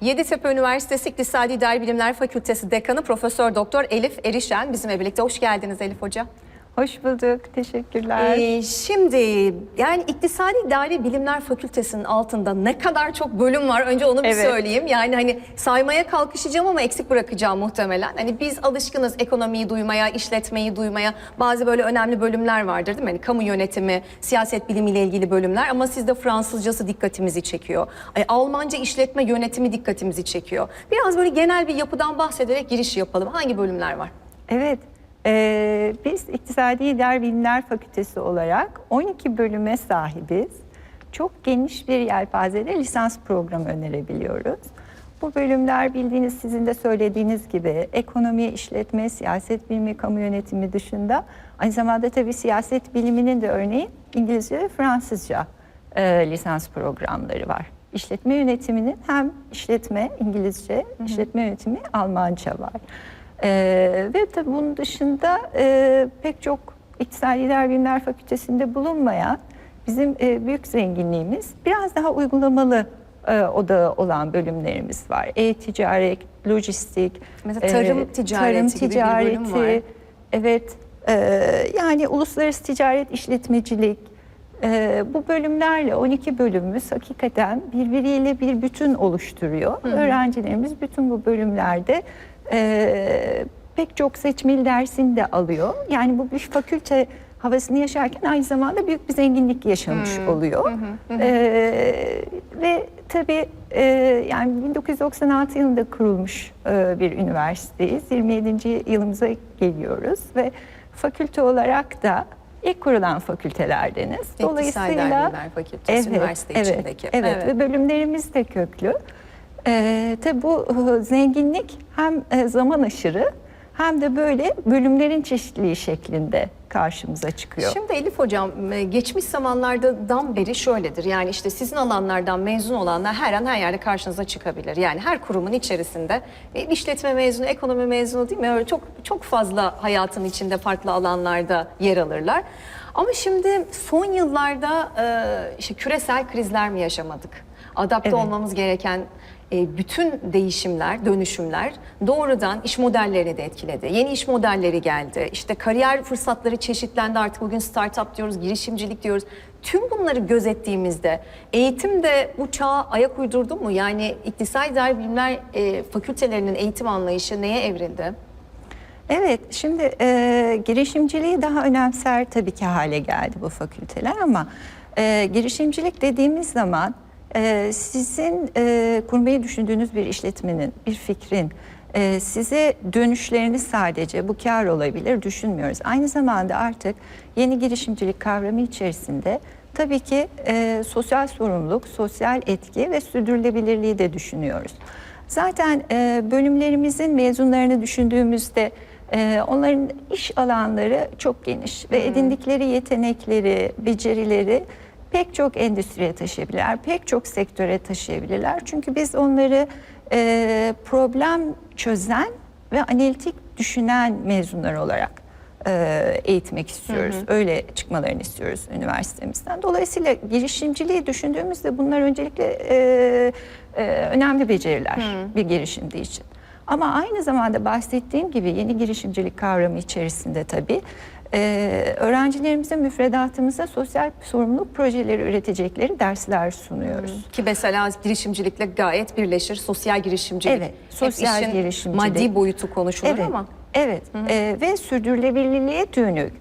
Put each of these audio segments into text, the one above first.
Yeditepe Üniversitesi İktisadi İdari Bilimler Fakültesi Dekanı Profesör Doktor Elif Erişen bizimle birlikte. Hoş geldiniz Elif Hoca. Hoş bulduk. Teşekkürler. Ee, şimdi yani İktisadi İdari Bilimler Fakültesinin altında ne kadar çok bölüm var önce onu bir Evet. söyleyeyim. Yani hani saymaya kalkışacağım ama eksik bırakacağım muhtemelen. Hani biz alışkınız ekonomiyi duymaya, işletmeyi duymaya. Bazı böyle önemli bölümler vardır değil mi? Hani kamu yönetimi, siyaset bilimiyle ilgili bölümler ama sizde Fransızcası dikkatimizi çekiyor. Ay, Almanca işletme yönetimi dikkatimizi çekiyor. Biraz böyle genel bir yapıdan bahsederek giriş yapalım. Hangi bölümler var? Evet. E, biz İktisadi İdari Bilimler Fakültesi olarak 12 bölüme sahibiz. Çok geniş bir yelpazede lisans programı önerebiliyoruz. Bu bölümler bildiğiniz sizin de söylediğiniz gibi ekonomi, işletme, siyaset bilimi, kamu yönetimi dışında aynı zamanda tabii siyaset biliminin de örneğin İngilizce ve Fransızca e, lisans programları var. İşletme yönetiminin hem işletme İngilizce, işletme yönetimi Almanca var. Ee, ve tabii bunun dışında e, pek çok İktisadi İdari Bilimler Fakültesinde bulunmayan bizim e, büyük zenginliğimiz biraz daha uygulamalı e, odağı olan bölümlerimiz var. E-ticaret, lojistik, Mesela tarım ticareti gibi bir bölüm var. Evet, e, yani uluslararası ticaret işletmecilik, e, bu bölümlerle 12 bölümümüz hakikaten birbiriyle bir bütün oluşturuyor. Öğrencilerimiz bütün bu bölümlerde e, pek çok seçmeli dersini de alıyor. Yani bu bir fakülte havasını yaşarken aynı zamanda büyük bir zenginlik yaşamış oluyor. E, ve tabii e, yani 1996 yılında kurulmuş e, bir üniversiteyiz. 27. yılımıza geliyoruz ve fakülte olarak da ilk kurulan fakültelerdeniz. İdari Bilimler Fakültesi, üniversite evet, içindeki. Evet, Evet. ve bölümlerimiz de köklü. Ee, tabii bu e, zenginlik hem e, zaman aşırı hem de böyle bölümlerin çeşitliliği şeklinde karşımıza çıkıyor. Şimdi Elif Hocam e, geçmiş zamanlardan beri şöyledir. Yani işte sizin alanlardan mezun olanlar her an her yerde karşınıza çıkabilir. Yani her kurumun içerisinde e, işletme mezunu, ekonomi mezunu değil mi? Öyle çok çok fazla hayatın içinde farklı alanlarda yer alırlar. Ama şimdi son yıllarda e, işte küresel krizler mi yaşamadık? Adapte Evet. olmamız gereken e, bütün değişimler, dönüşümler doğrudan iş modellerini de etkiledi. Yeni iş modelleri geldi. İşte kariyer fırsatları çeşitlendi. Artık bugün startup diyoruz, girişimcilik diyoruz. Tüm bunları gözettiğimizde eğitim de bu çağa ayak uydurdu mu? Yani İktisadi İdari Bilimler e, fakültelerinin eğitim anlayışı neye evrildi? Evet, şimdi e, girişimciliği daha önemser tabii ki hale geldi bu fakülteler ama e, girişimcilik dediğimiz zaman e, sizin e, kurmayı düşündüğünüz bir işletmenin, bir fikrin e, size dönüşlerini sadece bu kar olabilir düşünmüyoruz. Aynı zamanda artık yeni girişimcilik kavramı içerisinde tabii ki e, sosyal sorumluluk, sosyal etki ve sürdürülebilirliği de düşünüyoruz. Zaten e, bölümlerimizin mezunlarını düşündüğümüzde e, onların iş alanları çok geniş ve edindikleri yetenekleri, becerileri pek çok endüstriye taşıyabilirler, pek çok sektöre taşıyabilirler. Çünkü biz onları e, problem çözen ve analitik düşünen mezunlar olarak e, eğitmek istiyoruz. Öyle çıkmalarını istiyoruz üniversitemizden. Dolayısıyla girişimciliği düşündüğümüzde bunlar öncelikle e, e, önemli beceriler bir girişimci için. Ama aynı zamanda bahsettiğim gibi yeni girişimcilik kavramı içerisinde tabii e, öğrencilerimize müfredatımıza sosyal sorumluluk projeleri üretecekleri dersler sunuyoruz. Ki mesela girişimcilikle gayet birleşir. Sosyal girişimcilik. Evet, Hep sosyal işin girişimcilik. Maddi boyutu konuşulur Evet, ama. evet Ee, ve sürdürülebilirliğe dönük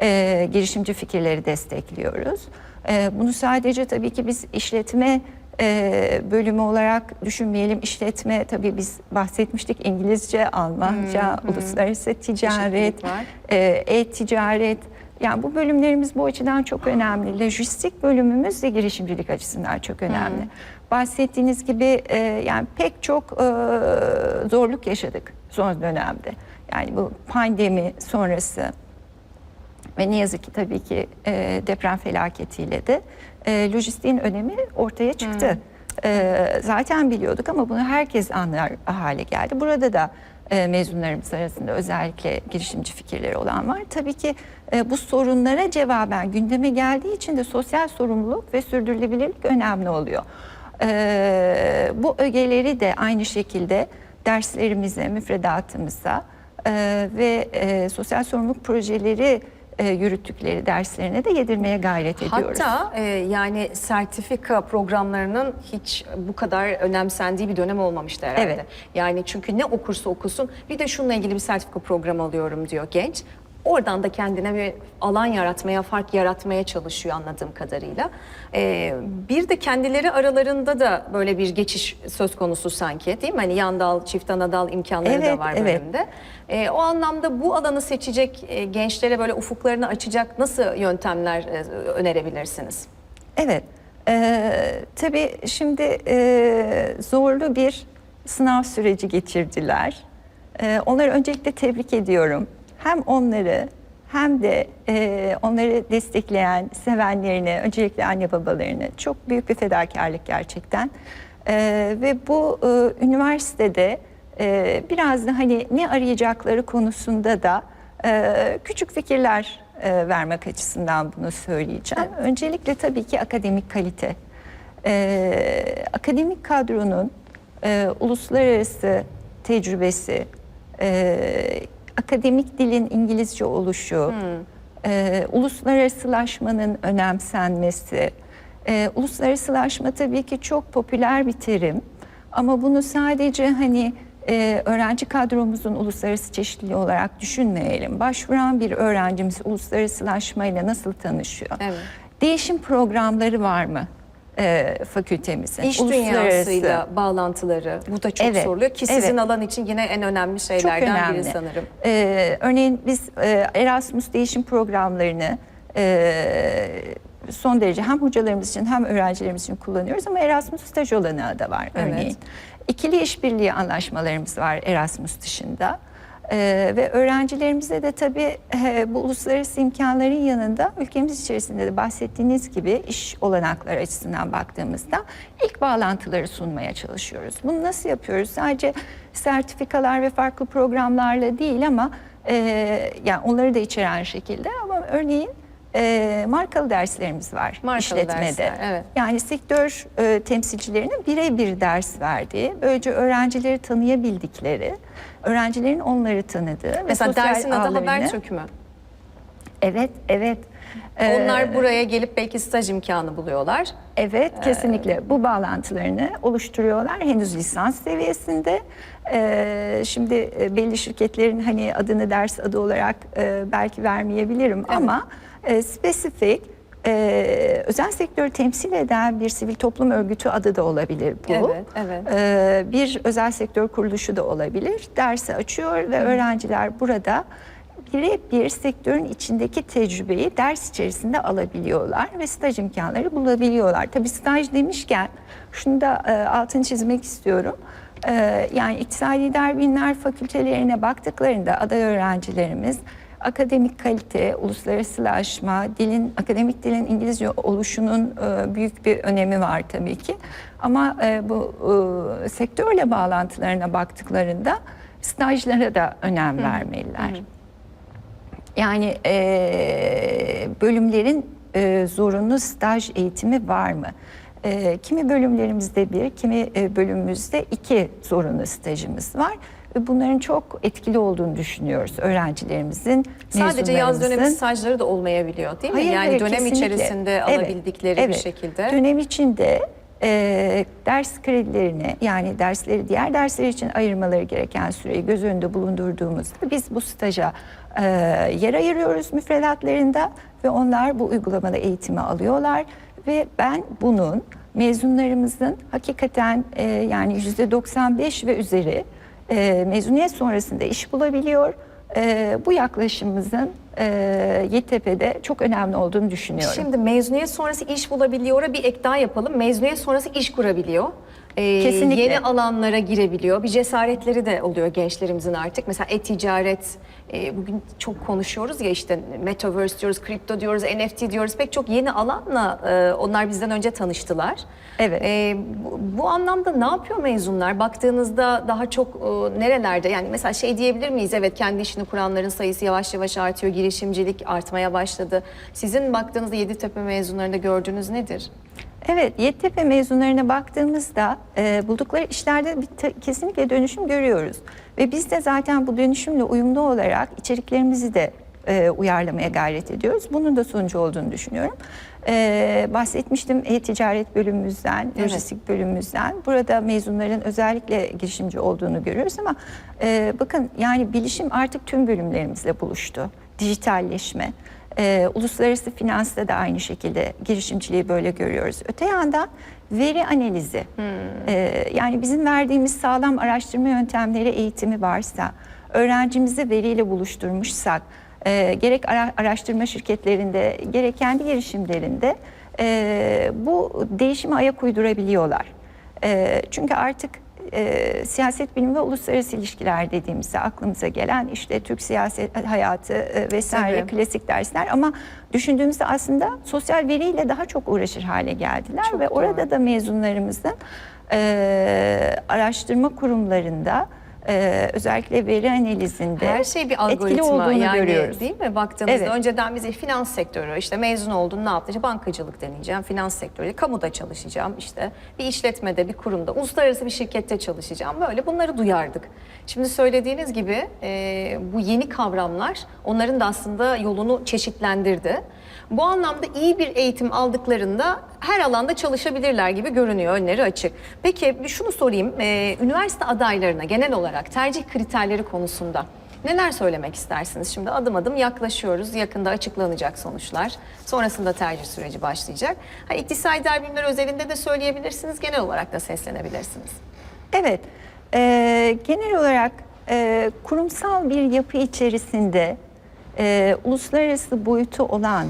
e, girişimci fikirleri destekliyoruz. E, bunu sadece tabii ki biz işletme e, bölümü olarak düşünmeyelim. İşletme tabii biz bahsetmiştik İngilizce, Almanca, uluslararası ticaret, Çeşitlilik var. e, e-ticaret. Yani bu bölümlerimiz bu açıdan çok önemli. Lojistik bölümümüz de girişimcilik açısından çok önemli. Bahsettiğiniz gibi e, yani pek çok e, zorluk yaşadık son dönemde. Yani bu pandemi sonrası ve ne yazık ki tabii ki e, deprem felaketiyle de e, lojistiğin önemi ortaya çıktı. E, zaten biliyorduk ama bunu herkes anlar hale geldi. Burada da e, mezunlarımız arasında özellikle girişimci fikirleri olan var. Tabii ki e, bu sorunlara cevaben gündeme geldiği için de sosyal sorumluluk ve sürdürülebilirlik önemli oluyor. Ee, bu ögeleri de aynı şekilde derslerimize, müfredatımıza e, ve e, sosyal sorumluluk projeleri e, yürüttükleri derslerine de yedirmeye gayret ediyoruz. Hatta e, yani sertifika programlarının hiç bu kadar önemsendiği bir dönem olmamıştı herhalde. Evet. Yani çünkü ne okursa okusun bir de şununla ilgili bir sertifika programı alıyorum diyor genç. Oradan da kendine bir alan yaratmaya, fark yaratmaya çalışıyor anladığım kadarıyla. E, bir de kendileri aralarında da böyle bir geçiş söz konusu sanki değil mi? Hani yan dal, çift ana dal imkanları da Evet, var evet. bölümde. E, o anlamda bu alanı seçecek e, gençlere böyle ufuklarını açacak nasıl yöntemler e, önerebilirsiniz? Evet, e, tabii şimdi e, zorlu bir sınav süreci geçirdiler. E, onları öncelikle tebrik ediyorum. Hem onları hem de e, onları destekleyen sevenlerini, öncelikle anne babalarını çok büyük bir fedakarlık gerçekten. E, ve bu e, üniversitede e, biraz da hani ne arayacakları konusunda da e, küçük fikirler e, vermek açısından bunu söyleyeceğim. Öncelikle tabii ki akademik kalite. E, akademik kadronun e, uluslararası tecrübesi, e, akademik dilin İngilizce oluşu, e, uluslararasılaşmanın önemsenmesi. E, uluslararasılaşma tabii ki çok popüler bir terim ama bunu sadece hani e, öğrenci kadromuzun uluslararası çeşitliliği olarak düşünmeyelim. Başvuran bir öğrencimiz uluslararasılaşmayla nasıl tanışıyor? Evet. Değişim programları var mı e, fakültemizin? İş Uluslararası. dünyasıyla bağlantıları bu da çok Evet, soruluyor ki sizin evet. alan için yine en önemli Çok şeylerden önemli. biri sanırım. Ee, örneğin biz e, Erasmus değişim programlarını e, son derece hem hocalarımız için hem öğrencilerimiz için kullanıyoruz ama Erasmus staj olanağı da var Evet. örneğin. İkili işbirliği anlaşmalarımız var Erasmus dışında. Ee, ve öğrencilerimize de tabii e, bu uluslararası imkanların yanında ülkemiz içerisinde de bahsettiğiniz gibi iş olanakları açısından baktığımızda ilk bağlantıları sunmaya çalışıyoruz. Bunu nasıl yapıyoruz? Sadece sertifikalar ve farklı programlarla değil ama e, yani onları da içeren şekilde ama örneğin e, markalı derslerimiz var Markalı işletmede. dersler, evet. Yani sektör e, temsilcilerinin birebir ders verdiği, böylece öğrencileri tanıyabildikleri, öğrencilerin onları tanıdığı Mesela dersin adı ağlarını- Habertürk mü? Evet, evet. Ee, Onlar buraya gelip belki staj imkanı buluyorlar. Evet, kesinlikle bu bağlantılarını oluşturuyorlar henüz lisans seviyesinde. Ee, şimdi e, belli şirketlerin hani adını ders adı olarak e, belki vermeyebilirim ama e, spesifik e, özel sektörü temsil eden bir sivil toplum örgütü adı da olabilir bu. Evet, evet. Ee, bir özel sektör kuruluşu da olabilir. Dersi açıyor ve öğrenciler burada birebir sektörün içindeki tecrübeyi ders içerisinde alabiliyorlar ve staj imkanları bulabiliyorlar. Tabii staj demişken şunu da e, altını çizmek istiyorum. E, yani İktisadi İdari Bilimler Fakültelerine baktıklarında aday öğrencilerimiz akademik kalite, uluslararasılaşma, dilin akademik dilin İngilizce oluşunun e, büyük bir önemi var tabii ki. Ama e, bu e, sektörle bağlantılarına baktıklarında stajlara da önem vermeliler. Yani e, bölümlerin e, zorunlu staj eğitimi var mı? E, kimi bölümlerimizde bir, kimi e, bölümümüzde iki zorunlu stajımız var. Ve bunların çok etkili olduğunu düşünüyoruz öğrencilerimizin, Sadece yaz dönemi stajları da olmayabiliyor değil mi? Hayır, yani hayır, dönem kesinlikle. içerisinde Evet, alabildikleri bir evet. şekilde. Dönem içinde e, ders kredilerini yani dersleri diğer dersler için ayırmaları gereken süreyi göz önünde bulundurduğumuzda biz bu staja e, yer ayırıyoruz müfredatlarında ve onlar bu uygulamada eğitimi alıyorlar ve ben bunun mezunlarımızın hakikaten e, yani yüzde 95 ve üzeri e, mezuniyet sonrasında iş bulabiliyor. E, bu yaklaşımımızın e, YTP'de çok önemli olduğunu düşünüyorum. Şimdi mezuniyet sonrası iş bulabiliyor. Bir ek daha yapalım. Mezuniyet sonrası iş kurabiliyor. Ee, Kesinlikle. Yeni alanlara girebiliyor. Bir cesaretleri de oluyor gençlerimizin artık. Mesela e-ticaret, e, bugün çok konuşuyoruz ya işte metaverse diyoruz, kripto diyoruz, NFT diyoruz. Pek çok yeni alanla e, onlar bizden önce tanıştılar. Evet. E, bu, bu anlamda ne yapıyor mezunlar? Baktığınızda daha çok e, nerelerde? Yani mesela şey diyebilir miyiz? Evet kendi işini kuranların sayısı yavaş yavaş artıyor. Girişimcilik artmaya başladı. Sizin baktığınızda Yeditepe mezunlarında gördüğünüz nedir? Evet, Yeditepe mezunlarına baktığımızda e, buldukları işlerde bir kesinlikle dönüşüm görüyoruz. Ve biz de zaten bu dönüşümle uyumlu olarak içeriklerimizi de e, uyarlamaya gayret ediyoruz. Bunun da sonucu olduğunu düşünüyorum. E, bahsetmiştim e-ticaret bölümümüzden, Evet. lojistik bölümümüzden. Burada mezunların özellikle girişimci olduğunu görüyoruz ama e, bakın yani bilişim artık tüm bölümlerimizle buluştu. Dijitalleşme, ee, uluslararası finansta da aynı şekilde girişimciliği böyle görüyoruz. Öte yandan veri analizi, Ee, yani bizim verdiğimiz sağlam araştırma yöntemleri eğitimi varsa, öğrencimizi veriyle buluşturmuşsak, e, gerek ara- araştırma şirketlerinde, gerek kendi girişimlerinde e, bu değişime ayak uydurabiliyorlar. E, çünkü artık e, siyaset bilimi ve uluslararası ilişkiler dediğimizde aklımıza gelen işte Türk siyaset hayatı e, vesaire Tabii. klasik dersler ama düşündüğümüzde aslında sosyal veriyle daha çok uğraşır hale geldiler Çok ve doğru. orada da mezunlarımızın e, araştırma kurumlarında e, özellikle veri analizinde Her şey bir etkili algoritma olduğunu yani görüyoruz. değil mi? Baktığımızda Evet. önceden bize finans sektörü işte mezun oldun ne yaptın? İşte bankacılık deneyeceğim, finans sektörü, kamuda çalışacağım işte bir işletmede, bir kurumda, uluslararası bir şirkette çalışacağım. Böyle bunları duyardık. Şimdi söylediğiniz gibi e, bu yeni kavramlar onların da aslında yolunu çeşitlendirdi. Bu anlamda iyi bir eğitim aldıklarında her alanda çalışabilirler gibi görünüyor, önleri açık. Peki şunu sorayım, e, üniversite adaylarına genel olarak tercih kriterleri konusunda neler söylemek istersiniz? Şimdi adım adım yaklaşıyoruz, yakında açıklanacak sonuçlar, sonrasında tercih süreci başlayacak. Ha, İktisadi bilimler özelinde de söyleyebilirsiniz, genel olarak da seslenebilirsiniz. Evet, e, genel olarak e, kurumsal bir yapı içerisinde e, uluslararası boyutu olan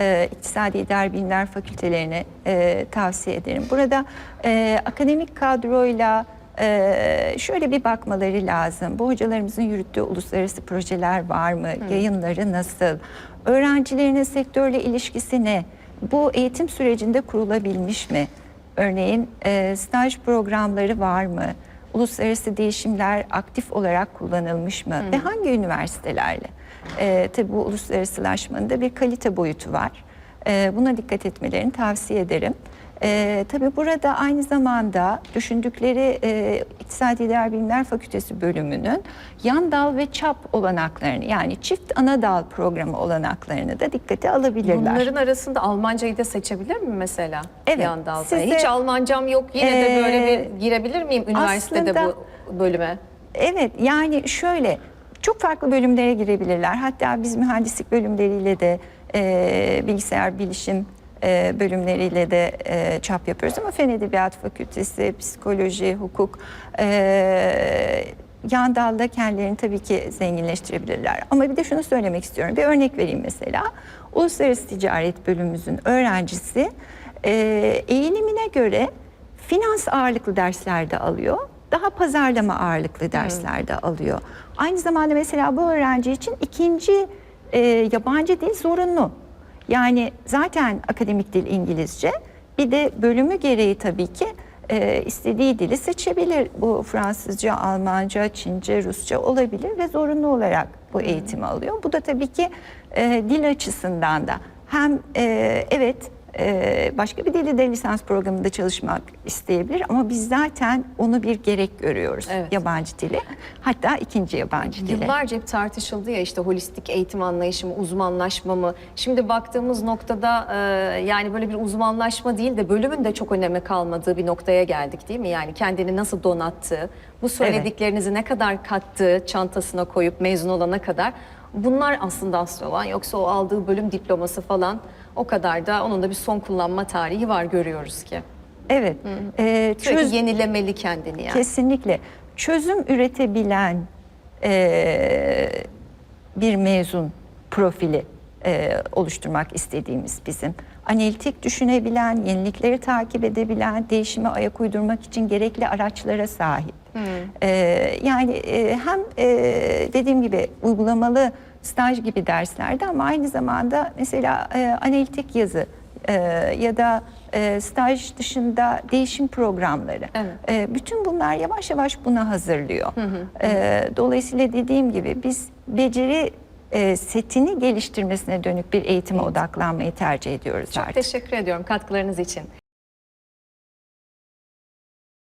e, İktisadi İdari Bilimler Fakültelerine e, tavsiye ederim. Burada e, akademik kadroyla e, şöyle bir bakmaları lazım. Bu hocalarımızın yürüttüğü uluslararası projeler var mı? Yayınları nasıl? Öğrencilerinin sektörle ilişkisi ne? Bu eğitim sürecinde kurulabilmiş mi? Örneğin e, staj programları var mı? Uluslararası değişimler aktif olarak kullanılmış mı? Ve hangi üniversitelerle? E, tabii bu uluslararasılaşmanın da bir kalite boyutu var. E, buna dikkat etmelerini tavsiye ederim. E, tabii burada aynı zamanda düşündükleri e, İktisadi İdari Bilimler Fakültesi bölümünün yan dal ve çap olanaklarını yani çift ana dal programı olanaklarını da dikkate alabilirler. Bunların arasında Almancayı da seçebilir mi mesela? Evet, Bir anda alsa? size- Hiç Almancam yok, yine de böyle Ee, bir girebilir miyim üniversitede aslında- bu bölüme? Evet yani şöyle çok farklı bölümlere girebilirler. Hatta biz mühendislik bölümleriyle de e, bilgisayar bilişim e, bölümleriyle de e, çap yapıyoruz ama Fen Edebiyat Fakültesi, psikoloji, hukuk e, yan dalda kendilerini tabii ki zenginleştirebilirler. Ama bir de şunu söylemek istiyorum. Bir örnek vereyim mesela. Uluslararası Ticaret bölümümüzün öğrencisi e, eğilimine göre finans ağırlıklı derslerde alıyor. Daha pazarlama ağırlıklı derslerde alıyor. Aynı zamanda mesela bu öğrenci için ikinci e, yabancı dil zorunlu. Yani zaten akademik dil İngilizce. Bir de bölümü gereği tabii ki e, istediği dili seçebilir. Bu Fransızca, Almanca, Çince, Rusça olabilir ve zorunlu olarak bu eğitimi alıyor. Bu da tabii ki e, dil açısından da hem e, evet ee, başka bir dilde de lisans programında çalışmak isteyebilir ama biz zaten onu bir gerek görüyoruz Evet. yabancı dili hatta ikinci yabancı dili. Yıllarca hep tartışıldı ya işte holistik eğitim anlayışı mı, uzmanlaşma mı? Şimdi baktığımız noktada e, yani böyle bir uzmanlaşma değil de bölümün de çok öneme kalmadığı bir noktaya geldik değil mi? Yani kendini nasıl donattığı, bu söylediklerinizi ne kadar kattığı çantasına koyup mezun olana kadar bunlar aslında asıl olan. Yoksa o aldığı bölüm diploması falan o kadar da onun da bir son kullanma tarihi var görüyoruz ki. Evet. Sürekli çöz- yenilemeli kendini yani. Kesinlikle. Çözüm üretebilen e, bir mezun profili e, oluşturmak istediğimiz bizim. Analitik düşünebilen, yenilikleri takip edebilen, değişime ayak uydurmak için gerekli araçlara sahip. E, yani e, hem e, dediğim gibi uygulamalı staj gibi derslerde ama aynı zamanda mesela e, analitik yazı e, ya da e, staj dışında değişim programları. Evet. E, bütün bunlar yavaş yavaş buna hazırlıyor. E, dolayısıyla dediğim gibi biz beceri e, setini geliştirmesine dönük bir eğitime odaklanmayı tercih ediyoruz Çok artık. teşekkür ediyorum katkılarınız için.